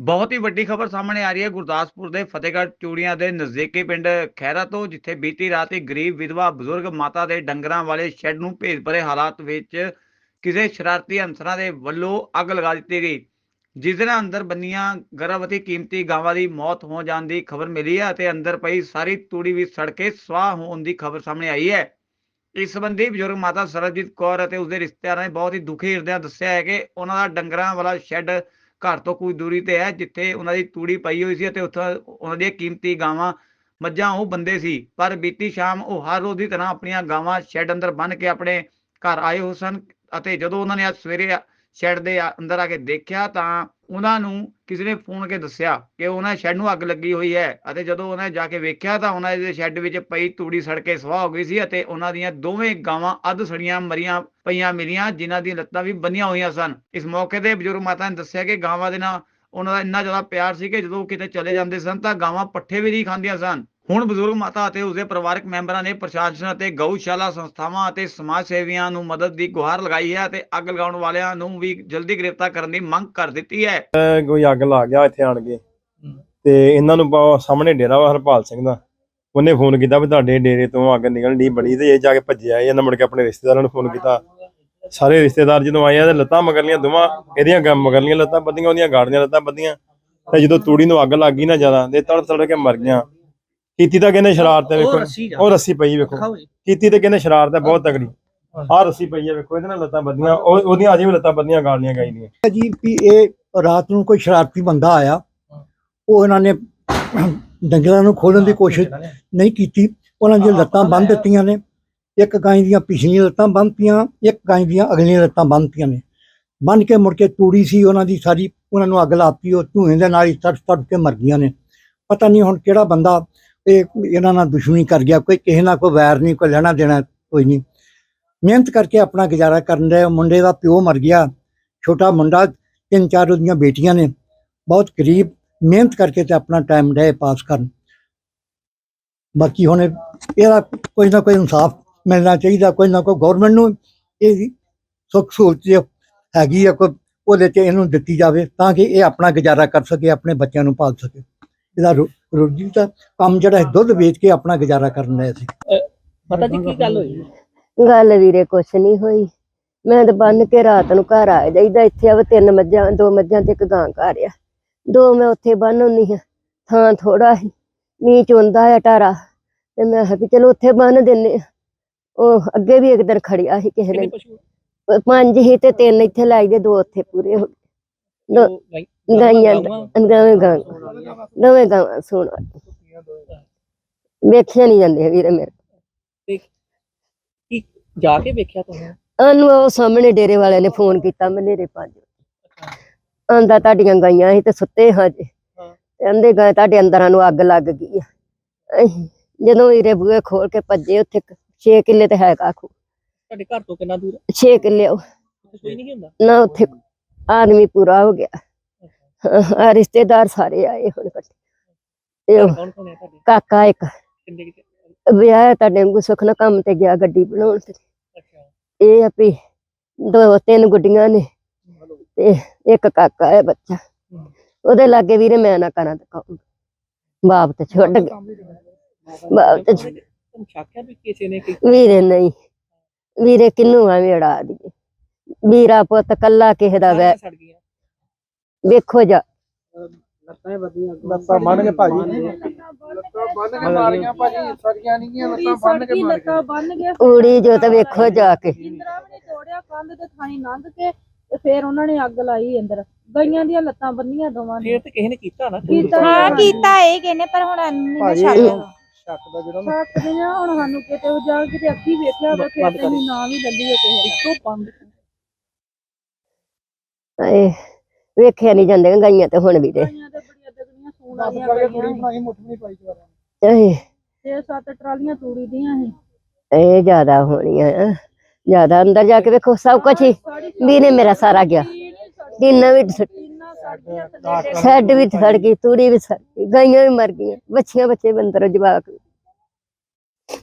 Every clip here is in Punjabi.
ਬਹੁਤ ਹੀ ਵੱਡੀ ਖਬਰ ਸਾਹਮਣੇ ਆ ਰਹੀ ਹੈ। ਗੁਰਦਾਸਪੁਰ ਦੇ ਫਤਿਹਗੜ੍ਹ ਚੂੜੀਆਂ ਦੇ ਨਜ਼ਦੀਕੀ ਪਿੰਡ ਖੈਰਾ ਤੋਂ ਜਿੱਥੇ ਬੀਤੀ ਰਾਤ ਇੱਕ ਗਰੀਬ ਵਿਧਵਾ ਬਜ਼ੁਰਗ ਮਾਤਾ ਦੇ ਡੰਗਰਾਂ ਵਾਲੇ ਸ਼ੈੱਡ ਨੂੰ ਭੇਦ ਭਰੇ ਹਾਲਾਤ ਵਿੱਚ ਕਿਸੇ ਸ਼ਰਾਰਤੀ ਅਨਸਰਾਂ ਦੇ ਵੱਲੋਂ ਅੱਗ ਲਗਾ ਦਿੱਤੀ ਗਈ। ਜਿਸ ਦੇ ਅੰਦਰ ਬੰਨੀਆਂ ਗਰਭਵਤੀ ਕੀਮਤੀ ਗਾਵਾਂ ਦੀ ਮੌਤ ਹੋ ਜਾਣ ਦੀ ਖਬਰ ਮਿਲੀ ਹੈ ਅਤੇ ਅੰਦਰ ਪਈ ਸਾਰੀ ਤੂੜੀ ਵੀ ਸੜ ਕੇ ਸਵਾਹ ਹੋਣ ਦੀ ਖਬਰ ਸਾਹਮਣੇ ਆਈ ਹੈ। ਇਸ ਸੰਬੰਧੀ ਬਜ਼ੁਰਗ ਮਾਤਾ ਸਰਬਜੀਤ ਕੌਰ ਅਤੇ ਉਸਦੇ ਰਿਸ਼ਤੇਦਾਰਾਂ ਨੇ ਬਹੁਤ ਹੀ ਦੁਖੀ ਹਿਰਦਿਆਂ ਦੱਸਿਆ ਹੈ ਕਿ ਉਹਨਾਂ ਦਾ ਡੰਗਰਾਂ ਵਾਲਾ ਸ਼ੈੱਡ ਘਰ ਤੋਂ ਕੁਝ ਦੂਰੀ ਤੇ ਹੈ, ਜਿੱਥੇ ਉਹਨਾਂ ਦੀ ਤੂੜੀ ਪਈ ਹੋਈ ਸੀ ਅਤੇ ਉੱਥੋਂ ਉਹਨਾਂ ਦੀਆਂ ਕੀਮਤੀ ਗਾਵਾਂ, ਮੱਝਾਂ ਉਹ ਬੰਦੇ ਸੀ। ਪਰ ਬੀਤੀ ਸ਼ਾਮ ਉਹ ਹਰ ਰੋਜ਼ ਦੀ ਤਰ੍ਹਾਂ ਆਪਣੀਆਂ ਗਾਵਾਂ ਸ਼ੈੱਡ ਅੰਦਰ ਬੰਨ ਕੇ ਆਪਣੇ ਘਰ ਆਏ ਹੋ ਸਨ ਅਤੇ ਜਦੋਂ ਉਹਨਾਂ ਨੇ ਅੱਜ ਸਵੇਰੇ ਸ਼ੈੱਡ ਦੇ ਅੰਦਰ ਆ ਕੇ ਦੇਖਿਆ ਤਾਂ ਉਹਨਾਂ ਨੂੰ ਕਿਸੇ ਨੇ ਫੋਨ ਕੇ ਦੱਸਿਆ ਕਿ ਉਹਨਾਂ ਸ਼ੈੱਡ ਨੂੰ ਅੱਗ ਲੱਗੀ ਹੋਈ ਹੈ ਅਤੇ ਜਦੋਂ ਉਹਨਾਂ ਨੇ ਜਾ ਕੇ ਵੇਖਿਆ ਤਾਂ ਉਹਨਾਂ ਦੇ ਸ਼ੈੱਡ ਵਿੱਚ ਪਈ ਤੂੜੀ ਸੜ ਕੇ ਸਵਾਹ ਹੋ ਗਈ ਸੀ ਅਤੇ ਉਹਨਾਂ ਦੀਆਂ ਦੋਵੇਂ ਗਾਵਾਂ ਅੱਧ ਸੜੀਆਂ ਮਰੀਆਂ ਪਈਆਂ ਮਿਲੀਆਂ ਜਿਨ੍ਹਾਂ ਦੀਆਂ ਲੱਤਾਂ ਵੀ ਬੰਨੀਆਂ ਹੋਈਆਂ ਸਨ। ਇਸ ਮੌਕੇ ਤੇ ਬਜ਼ੁਰਗ ਮਾਤਾ ਨੇ ਦੱਸਿਆ ਕਿ ਗਾਵਾਂ ਦੇ ਨਾਲ ਉਹਨਾਂ ਦਾ ਇੰਨਾ ਜ਼ਿਆਦਾ ਪਿਆਰ ਸੀ ਕਿ ਜਦੋਂ ਕਿਤੇ ਚਲੇ ਜਾਂਦੇ ਸਨ ਤਾਂ ਗਾਵਾਂ ਪੱਠੇ ਵੀ ਨਹੀਂ ਖਾਂਦੀਆਂ ਸਨ। ਹੁਣ ਬਜ਼ੁਰਗ ਮਾਤਾ ਅਤੇ ਉਸਦੇ ਪਰਿਵਾਰਕ ਮੈਂਬਰਾਂ ਨੇ ਪ੍ਰਸ਼ਾਸਨ ਅਤੇ ਗਊਸ਼ਾਲਾ ਸੰਸਥਾਵਾਂ ਅਤੇ ਸਮਾਜ ਸੇਵੀਆਂ ਨੂੰ ਮਦਦ ਦੀ ਗੁਹਾਰ ਲਗਾਈ ਹੈ ਅਤੇ ਅੱਗ ਲਗਾਉਣ ਵਾਲਿਆਂ ਨੂੰ ਵੀ ਜਲਦੀ ਗ੍ਰਿਫਤਾਰ ਕਰਨ ਦੀ ਮੰਗ ਕਰ ਦਿੱਤੀ ਹੈ। ਕੋਈ ਅੱਗ ਲਾ ਗਿਆ ਇੱਥੇ ਆਣ ਕੇ ਤੇ ਇਹਨਾਂ ਨੂੰ ਸਾਹਮਣੇ ਡੇਰਾ ਵਾ ਹਰਪਾਲ ਸਿੰਘ ਦਾ। ਉਹਨੇ ਫੋਨ ਕੀਤਾ ਵੀ ਤੁਹਾਡੇ ਡੇਰੇ ਤੋਂ ਅੱਗ ਨਿਕਲਣ ਦੀ ਬੜੀ ਤੇ ਇਹ ਜਾ ਕੇ ਭੱਜਿਆ ਇਹਨਾਂ ਮੁੜ ਕੇ ਆਪਣੇ ਰਿਸ਼ਤੇਦਾਰਾਂ ਨੂੰ ਫੋਨ ਕੀਤਾ। ਸਾਰੇ ਰਿਸ਼ਤੇਦਾਰ ਜਦੋਂ ਆਏ ਆ ਤੇ ਲੱਤਾਂ ਮਗਰਲੀਆਂ ਦੋਵਾਂ ਇਹਦੀਆਂ ਗ- ਮਗਰਲੀਆਂ ਲੱਤਾਂ ਬੱਧੀਆਂ ਉਹਦੀਆਂ ਗਾੜੀਆਂ ਲੱਤਾਂ ਬੱਧੀਆਂ ਤੇ ਜਦੋਂ ਤੂੜੀ ਨੂੰ ਅੱਗ ਲੱਗ ਗਈ ਨਾ ਜ਼ਿਆਦਾ ਤੇ ਤੜ ਤੜ ਕੇ ਮਰ ਗਈਆਂ। ਕੀਤੀ ਤਾਂ ਕਹਿੰਦੇ ਸ਼ਰਾਰਤ ਹੈ ਵੇਖੋ। ਉਹ ਰੱਸੀ ਪਈ ਵੇਖੋ। ਕੀਤੀ ਤੇ ਕਹਿੰਦੇ ਸ਼ਰਾਰਤ ਹੈ ਬਹੁਤ ਤਗੜੀ ਆਹ ਰੱਸੀ ਪਈ ਹੈ ਵੇਖੋ ਇਹਦੇ ਨਾਲ ਲੱਤਾਂ ਬੱਧੀਆਂ ਉਹ ਉਹਦੀਆਂ ਅਜੇ ਵੀ ਲੱਤਾਂ ਬੱਧੀਆਂ ਗਾੜੀਆਂ ਗਈ ਦੀਆਂ। ਜੀ ਵੀ ਇਹ ਰਾਤ ਨੂੰ ਕੋਈ ਸ਼ਰਾਰਤੀ ਬੰਦਾ ਆਇਆ ਉਹ ਇਹਨਾਂ ਨੇ ਡੰਗਰਾਂ ਨੂੰ ਖੋਲਣ ਦੀ ਕੋਸ਼ਿਸ਼ ਨਹੀਂ ਕੀਤੀ। ਉਹਨਾਂ ਦੀਆਂ ਲੱਤਾਂ ਬੰਨ ਦਿੱਤੀਆਂ ਨੇ। ਇੱਕ ਗਾਂ ਦੀਆਂ ਪਿਛਲੀਆਂ ਲੱਤਾਂ ਬੰਨਤੀਆਂ ਇੱਕ ਗਾਂ ਦੀਆਂ ਅਗਲੀਆਂ ਲੱਤਾਂ ਬੰਨਤੀਆਂ ਨੇ। ਬੰਨ ਕੇ ਮੁੜ ਕੇ ਤੂੜੀ ਸੀ ਉਹਨਾਂ ਦੀ ਸਾਰੀ ਉਹਨਾਂ ਨੂੰ ਅੱਗ ਲਾਤੀ ਉਹ ਧੂਏ ਦੇ ਨਾਲ ਹੀ ਤੜ ਤੜ ਕੇ ਮਰ ਗਈਆਂ ਨੇ। ਪਤਾ ਨਹੀਂ ਹੁਣ ਕਿਹੜਾ ਬੰਦਾ ਇਹ ਇਹਨਾਂ ਨਾਲ ਦੁਸ਼ਮਣੀ ਕਰ ਗਿਆ, ਕੋਈ ਕਿਸੇ ਨਾਲ ਕੋਈ ਵੈਰ ਨਹੀਂ, ਕੋਈ ਲੈਣਾ ਦੇਣਾ, ਕੋਈ ਨਹੀਂ। ਮਿਹਨਤ ਕਰਕੇ ਆਪਣਾ ਗੁਜ਼ਾਰਾ ਕਰਨ ਦਾ ਮੁੰਡੇ ਦਾ ਪਿਓ ਮਰ ਗਿਆ, ਛੋਟਾ ਮੁੰਡਾ, ਤਿੰਨ ਚਾਰ ਉਹਦੀਆਂ ਬੇਟੀਆਂ ਨੇ, ਬਹੁਤ ਗਰੀਬ, ਮਿਹਨਤ ਕਰਕੇ ਤੇ ਆਪਣਾ ਟਾਈਮ ਡੇ ਪਾਸ ਕਰਨ। ਬਾਕੀ ਹੁਣ ਇਹਦਾ ਕੋਈ ਨਾ ਕੋਈ ਇਨਸਾਫ ਮਿਲਣਾ ਚਾਹੀਦਾ, ਕੋਈ ਨਾ ਕੋਈ ਗਵਰਨਮੈਂਟ ਨੂੰ ਇਹ ਸੁੱਖ ਸਹੂਲਤ ਹੈਗੀ ਆ, ਕੋਈ ਉਹਦੇ ਤੇ ਇਹਨੂੰ ਦਿੱਤੀ ਜਾਵੇ, ਤਾਂ ਕਿ ਇਹ ਆਪਣਾ ਗੁਜ਼ਾਰਾ ਕਰ ਸਕੇ, ਆਪਣੇ ਬੱਚਿਆਂ ਨੂੰ ਪਾਲ ਸਕੇ। ਇਹਦਾ ਰੋ- ਰੋਜੀ ਦਾ ਕੰਮ ਜਿਹੜਾ ਹੈ ਦੁੱਧ ਵੇਚ ਕੇ ਆਪਣਾ ਗੁਜ਼ਾਰਾ ਕਰਨ ਦਾ ਸੀ। ਪਤਾ ਜੀ ਕੀ ਗੱਲ ਹੋਈ? ਗੱਲ ਵੀਰੇ ਕੁਛ ਨਹੀਂ ਹੋਈ। ਮੈਂ ਤਾਂ ਬੰਨ ਕੇ ਰਾਤ ਨੂੰ ਘਰ ਆ ਜਾਈਦਾ। ਇੱਥੇ ਆਵੇ ਤਿੰਨ ਮੱਝਾਂ ਦੋ ਮੱਝਾਂ ਤੇ ਇੱਕ ਗਾਂ ਘਰ ਆ। ਦੋ ਮੈਂ ਉੱਥੇ ਬੰਨ ਹੁੰਨੀ ਆ ਥਾਂ ਥੋੜਾ ਸੀ ਮੀਂਹ ਚੁੰਦਾ ਆ ਟਾਰਾ ਤੇ ਮੈਂ ਕਿਹਾ ਵੀ ਚਲੋ ਉੱਥੇ ਬੰਨ ਦਿੰਨੇ ਆ। ਉਹ ਅੱਗੇ ਵੀ ਇੱਕ ਦਿਨ ਖੜਿਆ ਸੀ ਕਿਸੇ ਨੇ ਪੰਜ ਹੀ ਤੇ ਤਿੰਨ ਇੱਥੇ ਲਾਈ ਦੇ ਦੋ ਉੱਥੇ ਪੂਰੇ ਹੋ ਗਏ। ਦੋ- ਉਹ ਗਾਈ- ਗਾਈਆਂ ਗਾਵਾਂ? ਦੋਵੇਂ ਗਾਂ ਦੋਵੇਂ ਗਾਂ ਸੁਣ ਵੇਖਿਆ ਨਹੀਂ ਜਾਂਦੇ ਵੀਰੇ ਮੇਰੇ। ਕੀ ਜਾ ਕੇ ਵੇਖਿਆ ਤੁਸੀਂ? ਉਹਨੂੰ ਉਹ ਸਾਹਮਣੇ ਡੇਰੇ ਵਾਲਿਆਂ ਨੇ ਫੋਨ ਕੀਤਾ ਮਨੇਰੇ ਪੰਜ ਆਂਦਾ ਤੁਹਾਡੀਆਂ ਗਾਈਆਂ ਸੀ ਤੇ ਸੁੱਤੇ ਹਾਂ ਜੇ। ਕਹਿੰਦੇ ਗਾਂ ਤੁਹਾਡੇ ਅੰਦਰਾਂ ਨੂੰ ਅੱਗ ਲੱਗ ਗਈ ਆ। ਜਦੋਂ ਵੀਰੇ ਬੂਹੇ ਖੋਲ ਕੇ ਭੱਜੇ ਉੱਥੇ 6 ਕਿੱਲੇ ਤੇ ਹੈ ਕਾਖੂ ਤੁਹਾਡੇ ਘਰ ਤੋਂ ਕਿੰਨਾ ਦੂਰ 6 ਕਿੱਲੇ ਉਹ- ਉੱਥੇ ਕੋਈ ਨਹੀਂ ਹੁੰਦਾ। ਨਾ ਉੱਥੇ ਆਦਮੀ ਪੂਰਾ ਹੋ ਗਿਆ। ਆ ਰਿਸ਼ਤੇਦਾਰ ਸਾਰੇ ਆਏ ਹੁਣ ਇਕੱਠੇ ਤੇ ਉਹ ਕੌਣ ਕੌਣ ਹੈ ਤੁਹਾਡੇ? ਕਾਕਾ ਇੱਕ। ਕਿੰਨੇ ਵਿਆਹ ਤੁਹਾਡੇ ਵਾਂਗੂ ਸੁੱਖ ਨਾਲ ਕੰਮ ਤੇ ਗਿਆ ਗੱਡੀ ਬਣਾਉਣ ਤੇ। ਇਹ ਆ ਵੀ ਦੋ ਤਿੰਨ ਗੁੱਡੀਆਂ ਨੇ ਤੇ ਇੱਕ ਕਾਕਾ ਹੈ ਬੱਚਾ। ਉਹਦੇ ਲਾਗੇ ਵੀਰੇ ਮੈਂ ਨਾ ਕਰਾਂ ਤਾਂ ਕੌਣ ਬਾਪ ਤੇ ਛੁੱਟ ਗਿਆ। ਬਾਪ ਤੇ ਹੈ ਵੀ ਕਿਸੇ ਨੇ ਵੀਰੇ ਨਹੀਂ। ਵੀਰੇ ਕਿੰਨੂੰ ਐਵੇਂ ਅੜਾ ਦੀਏ ਵੀਰਾ ਪੁੱਤ ਕੱਲਾ ਕਿਸੇ ਦਾ ਵੈ ਵੇਖੋ ਜਾ। ਲੱਤਾਂ ਵਧੀਆਂ ਲੱਤਾਂ ਬੰਨ ਕੇ ਭਾਜੀ। ਮਾਰੀਆਂ ਭਾਜੀ ਸੜੀਆਂ ਨਹੀਂ ਗੀਆਂ ਲੱਤਾਂ ਬੰਨ ਕੇ ਮਾਰ ਲੱਤਾਂ ਬੰਨ ਕੇ ਊੜੀ ਜੋ ਤਾਂ ਵੇਖੋ ਜਾ ਕੇ। ਜਿੰਦਰਾ ਵੀ ਨੇ ਤੋੜਿਆ ਕੰਧ ਤੇ ਥਾਈ ਲੰਘ ਕੇ ਤੇ ਫਿਰ ਉਹਨਾਂ ਨੇ ਅੱਗ ਲਾਈ ਅੰਦਰ। ਗਈਆਂ ਦੀਆਂ ਲੱਤਾਂ ਬੰਨੀਆਂ ਦੋਵਾਂ ਨੇ। ਫੇਰ ਤੇ ਕਿਸੇ ਨੇ ਕੀਤਾ ਨਾ ਕੀਤਾ ਹਾਂ ਕੀਤਾ ਇਹ ਕਿਨੇ ਪਰ ਹੁਣ ਨਹੀਂ ਭਾਜੀ, ਛੱਡ ਸ਼ੱਕ ਦਾ ਜਿਹੜਾ ਸਕਦੇ ਆ ਹੁਣ ਸਾਨੂੰ ਕਿਤੇ ਉਹ ਜਾ ਕੇ ਤੇ ਅੱਖੀ ਵੇਖਿਆ ਹੋਵੇ ਫਿਰ ਤੇ ਅਸੀਂ ਨਾਂ ਵੀ ਲੱਲੀਏ ਕਿਸੇ ਦਾ। ਇੱਕੋ ਬੰਦ। ਇਹ ਵੇਖਿਆ ਨਹੀਂ ਜਾਂਦੇ ਗਾਈਆਂ ਤੇ ਹੁਣ ਗਈਆਂ ਤੇ ਇਹ ਛੇ ਸੱਤ ਟਰਾਲੀਆਂ ਤੂੜੀ ਦੀਆਂ ਸੀ। ਇਹ ਜ਼ਿਆਦਾ ਹੋਣੀਆਂ ਆ। ਜ਼ਿਆਦਾ ਅੰਦਰ ਜਾ ਕੇ ਵੇਖੋ ਸਭ ਕੁਝ ਹੀ। ਵੀਰੇ ਮੇਰਾ ਸਾਰਾ ਗਿਆ। ਦਿਨ ਵੀ ਸੜ- ਇੰਨਾ ਸਾਡੀਆਂ ਥੱਲੇ ਸ਼ੈੱਡ ਵੀ ਸੜ ਗਈ ਤੂੜੀ ਵੀ ਸੜ ਗਈ ਗਾਈਆਂ ਵੀ ਮਰ ਗਈਆਂ। ਬੱਚੀਆਂ ਬੱਚੇ ਵੀ ਅੰਦਰ ਜਵਾਕ ਵੀ।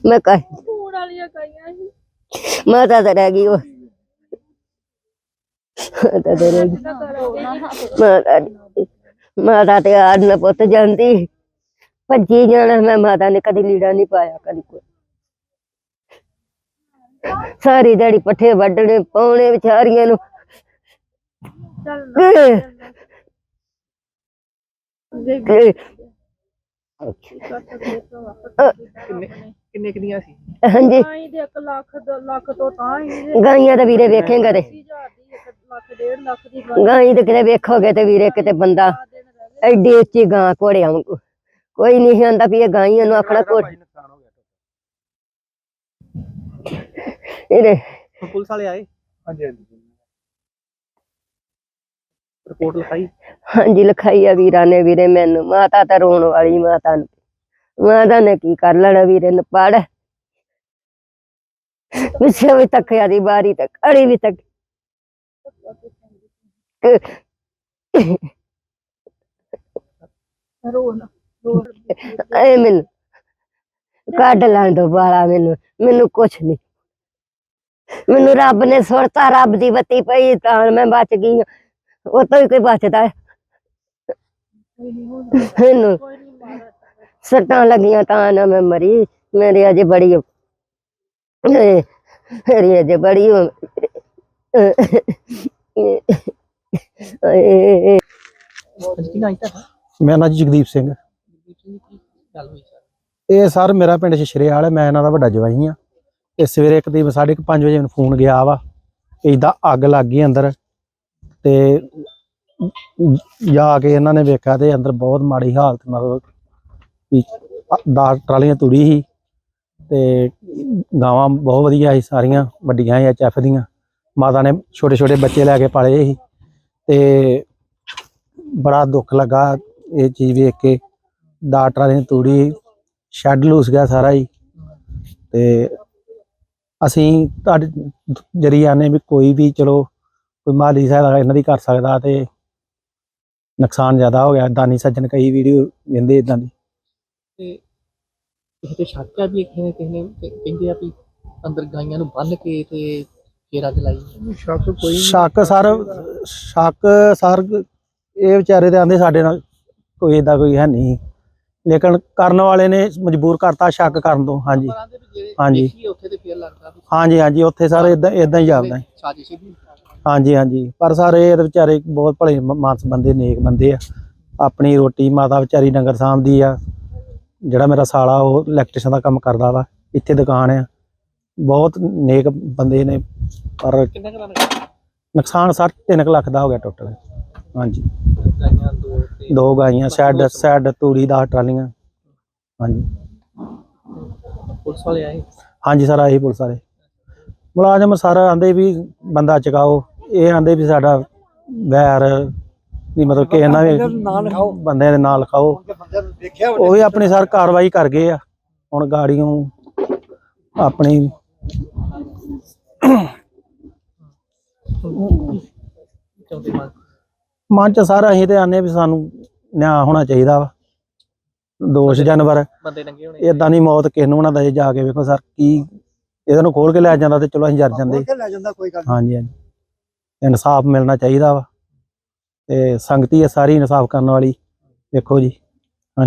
ਮੈਂ ਕਹ ਸੂਣ ਵਾਲੀਆਂ ਗਈਆਂ ਸੀ। ਮਾਤਾ ਤਾਂ ਰਹਿ ਗਈ ਉਹ। ਮਾਤਾ ਤਾਂ ਕਰੋ ਨਾ ਮਾਤਾ ਦੀ- ਮਾਤਾ ਤੇ ਆਜ ਨਾ ਪੁੱਤ ਜਾਂਦੀ। ਭੱਜੀ ਜਾਣਾ ਮੈਂ ਮਾਤਾ ਨੇ ਕਦੀ ਲੀੜਾ ਨਹੀਂ ਪਾਇਆ ਕਦੀ ਕੋਈ। ਸਾਰੀ ਦਿਹਾੜੀ ਪੱਠੇ ਵੱਢਣੇ ਪਾਉਣੇ ਵਿਚਾਰੀਆਂ ਨੂੰ। ਕਿ- ਕਿੰਨੇ ਕਿੰਨੇ ਕਿੰਨੀਆਂ ਸੀ? ਤਾਂ ਹਾਂਜੀ ਹੀ ਦੇ 1 ਲੱਖ ਦੋ ਲੱਖ ਤੋਂ ਤਾਂ ਹੀ ਦੇ ਗਾਈਆਂ ਤਾਂ ਵੀਰੇ ਵੇਖੇਂਗੇ ਤੇ। 80000 ਦੀ 1 ਲੱਖ ਡੇਢ ਲੱਖ ਦੀ ਗਾਂ ਗਾਈ ਤੇ ਕਿਤੇ ਵੇਖੋਗੇ ਤੇ ਵੀਰੇ ਕਿਤੇ ਬੰਦਾ ਐਡੀ ਉੱਚੀ ਗਾਂ ਘੋੜਿਆਂ ਵਾਂਗੂ। ਕੋਈ ਨਹੀਂ ਆਂਦਾ ਵੀ ਇਹ ਗਾਈਆਂ ਨੂੰ ਆਖਣਾ ਘੋੜ ਇਹਦੇ ਹੁਣ ਪੁਲਿਸ ਵਾਲੇ ਆਏ? ਹਾਂਜੀ ਹਾਂਜੀ। ਰਿਪੋਰਟ ਲਿਖਾਈ? ਹਾਂਜੀ ਲਿਖਾਈ ਆ ਵੀਰਾਂ ਨੇ ਵੀਰੇ ਮੈਨੂੰ। ਮਾਤਾ ਤਾਂ ਰੋਣ ਵਾਲੀ ਮਾਤਾ ਨੂੰ। ਮਾਤਾ ਨੇ ਕੀ ਕਰ ਲੈਣਾ ਵੀਰੇ ਨੇ ਪੜ ਪਿੱਛੇ ਵੀ ਤੱਕਿਆ ਦੀ ਬਾਰੀ ਤੱਕ ਅੜੀ ਵੀ ਤੱਕ। ਐ ਮੈਨੂੰ ਕੱਢ ਲੈਣ ਦੋ ਬਾਲਾ ਮੈਨੂੰ ਮੈਨੂੰ ਕੁਛ ਨਹੀਂ ਮੈਨੂੰ ਰੱਬ ਨੇ ਸੁਰਤਾ ਰੱਬ ਦੀ ਬੱਤੀ ਪਈ ਤਾਂ ਮੈਂ ਬਚ ਗਈ ਹਾਂ। ਉਹ ਤੋਂ ਹੀ ਕੋਈ ਬਚਦਾ ਹੈ। ਕੋਈ ਨਹੀਂ ਹੁੰਦਾ ਮੈਨੂੰ ਕੋਈ ਨਹੀਂ ਮਾਰਾ ਸੱਟਾਂ ਲੱਗੀਆਂ ਤਾਂ ਨਾ ਮੈਂ ਮਰੀ। ਮੇਰੇ ਅਜੇ ਬੜੀ ਓ- ਏ, ਮੇਰੀ ਅਜੇ ਬੜੀ ਓ- ਏ, ਕੀ ਨਾਮ ਤੁਹਾਡਾ ਮੇਰਾ ਨਾਂ ਜੀ ਜਗਦੀਪ ਸਿੰਘ ਗੱਲ ਹੋਈ ਸਰ ਇਹ ਸਰ ਮੇਰਾ ਪਿੰਡ ਸ਼ਸ਼ਰੇਵਾਲ ਹੈ ਮੈਂ ਇਹਨਾਂ ਦਾ ਵੱਡਾ ਜਵਾਈ ਆ ਇਹ ਸਵੇਰੇ ਕਰੀਬ ਦੀ ਸਾਢੇ ਪੰਜ ਵਜੇ ਮੈਨੂੰ ਫੋਨ ਗਿਆ ਵਾ ਇਦਾਂ ਅੱਗ ਲੱਗ ਗਈ ਅੰਦਰ ਤੇ ਜਾ ਕੇ ਇਹਨਾਂ ਨੇ ਵੇਖਿਆ ਤੇ ਅੰਦਰ ਬਹੁਤ ਮਾੜੀ ਹਾਲਤ ਮਤਲਬ ਵੀ 10 ਟਰਾਲੀਆਂ ਤੁੜੀ ਸੀ ਤੇ ਗਾਵਾਂ ਬਹੁਤ ਵਧੀਆ ਸੀ ਸਾਰੀਆਂ ਵੱਡੀਆਂ ਸੀ ਐਚਐਫ ਦੀਆਂ। ਮਾਤਾ ਨੇ ਛੋਟੇ ਛੋਟੇ ਬੱਚੇ ਲੈ ਕੇ ਪਾਲੇ ਸੀ। ਤੇ ਬੜਾ ਦੁੱਖ ਲੱਗਾ ਇਹ ਚੀਜ਼ ਵੇਖ ਕੇ। ਦਸ ਟਰਾਲੀਆਂ ਤੂੜੀ ਸ਼ੈੱਡ ਲੂਸ ਗਿਆ ਸਾਰਾ ਹੀ। ਤੇ ਅਸੀਂ ਤੁਹਾਡੇ ਜਰੀਏ ਆਨੇ ਵੀ ਕੋਈ ਵੀ ਚਲੋ, ਕੋਈ ਮਾਲੀ ਸਹਾਇਤਾ ਇਹਨਾਂ ਦੀ ਕਰ ਸਕਦਾ ਤੇ ਨੁਕਸਾਨ ਜ਼ਿਆਦਾ ਹੋ ਗਿਆ। ਦਾਨੀ ਸੱਜਣ ਕਈ ਵੀਡੀਓ ਵੇਂਦੇ ਇਦਾਂ ਦੀ। ਤੇ ਕਿਸੇ ਤੇ ਸ਼ੱਕ ਹੈ ਵੀ ਕਿਸੇ ਨੇ ਕਿਸੇ ਨੇ ਕਹਿੰਦੇ ਆ ਵੀ ਅੰਦਰ ਗਾਈਆਂ ਨੂੰ ਬੰਨ ਕੇ ਤੇ ਫੇਰ ਸ਼ੱਕ ਕੋਈ ਨਹੀਂ। ਸ਼ੱਕ ਸਰ ਸ਼ੱਕ ਸਰ ਇਹ ਵਿਚਾਰੇ ਤੇ ਆਂਦੇ ਸਾਡੇ ਨਾਲ ਕੋਈ ਏਦਾਂ ਕੋਈ ਹੈ ਨਹੀਂ। ਲੇਕਿਨ ਕਰਨ ਵਾਲੇ ਨੇ ਮਜਬੂਰ ਕਰਤਾ ਸ਼ੱਕ ਕਰਨ ਤੋਂ ਹਾਂਜੀ। ਹਾਂਜੀ। ਦੇਖੀਏ ਉੱਥੇ ਤੇ ਫੇਰ ਲੱਗਦਾ ਵੀ ਹਾਂਜੀ ਹਾਂਜੀ ਉੱਥੇ ਸਰ ਇਦਾਂ ਇਦਾਂ ਹੀ ਹੀ। ਹਾਂਜੀ ਹਾਂਜੀ। ਪਰ ਸਰ ਇਹ ਤਾਂ ਵਿਚਾਰੇ ਬਹੁਤ ਭਲੇ ਮਾਨਸ ਬੰਦੇ ਨੇਕ ਬੰਦੇ ਆ। ਆਪਣੀ ਰੋਟੀ ਮਾਤਾ ਵਿਚਾਰੀ ਡੰਗਰ ਸਾਂਭਦੀ ਆ। ਜਿਹੜਾ ਮੇਰਾ ਸਾਲਾ ਉਹ ਇਲੈਕਟ੍ਰੀਸ਼ਨ ਦਾ ਕੰਮ ਕਰਦਾ ਵਾ ਇੱਥੇ ਦੁਕਾਨ ਆ। ਬਹੁਤ ਨੇਕ ਬੰਦੇ ਨੇ ਪਰ ਕਿੰਨਾ ਨੁਕਸਾਨ? ਨੁਕਸਾਨ ਸਰ 3 ਲੱਖ ਦਾ ਹੋ ਗਿਆ ਟੋਟਲ ਹਾਂਜੀ। ਗਾਈਆਂ ਦੋ ਤੇ ਦੋ ਗਾਈਆਂ ਸ਼ੈੱਡ ਸ਼ੈੱਡ ਤੂੜੀ ਦਾ ਟਰਾਲੀਆਂ। ਹਾਂਜੀ। ਪੁਲਿਸ ਵਾਲੇ ਆਏ? ਹਾਂਜੀ ਸਰ ਆਹੀ ਪੁਲਿਸ ਵਾਲੇ। ਮੁਲਾਜ਼ਮ ਸਰ ਆਂਦੇ ਵੀ ਬੰਦਾ ਚਕਾਓ ਇਹ ਆਂਦੇ ਵੀ ਸਾਡਾ ਵੈਰ ਨਹੀਂ ਮਤਲਬ ਕਿ ਇਹਨਾਂ ਵੀ ਨਾਂ ਲਿਖਾਓ। ਬੰਦਿਆਂ ਦੇ ਨਾਂ ਲਿਖਾਓ ਬੰਦੇ ਨੂੰ ਦੇਖਿਆ ਉਹ ਵੀ ਆਪਣੀ ਸਰ ਕਾਰਵਾਈ ਕਰ ਗਏ ਆ। ਹੁਣ ਗਾੜੀਆਂ ਆਪਣੀ ਚਾਹੁੰਦੇ ਮਨ ਚ ਸਰ ਅਸੀਂ ਤੇ ਆਨੇ ਵੀ ਸਾਨੂੰ ਨਿਆਂ ਹੋਣਾ ਚਾਹੀਦਾ ਵਾ। ਦੋਸ਼ ਜਾਨਵਰ। ਬੰਦੇ ਨੰਗੇ ਹੋਣੇ ਇਦਾਂ ਦੀ ਮੌਤ ਕਿਸ ਨੂੰ ਨਾ ਦਏ ਜਾ ਕੇ ਵੇਖੋ ਸਰ ਕੀ ਇਹਦੇ ਨੂੰ ਖੋਲ ਕੇ ਲੈ ਜਾਂਦਾ ਤੇ ਚਲੋ ਅਸੀਂ ਜਰ ਜਾਂਦੇ। ਖੋਲ ਕੇ ਲੈ ਜਾਂਦਾ ਕੋਈ ਗੱਲ ਨੀ। ਹਾਂਜੀ ਹਾਂਜੀ। ਇਨਸਾਫ ਮਿਲਣਾ ਚਾਹੀਦਾ ਵਾ। ਤੇ ਸੰਗਤੀ ਹੈ ਸਾਰੀ ਇਨਸਾਫ ਕਰਨ ਵਾਲੀ। ਵੇਖੋ ਜੀ।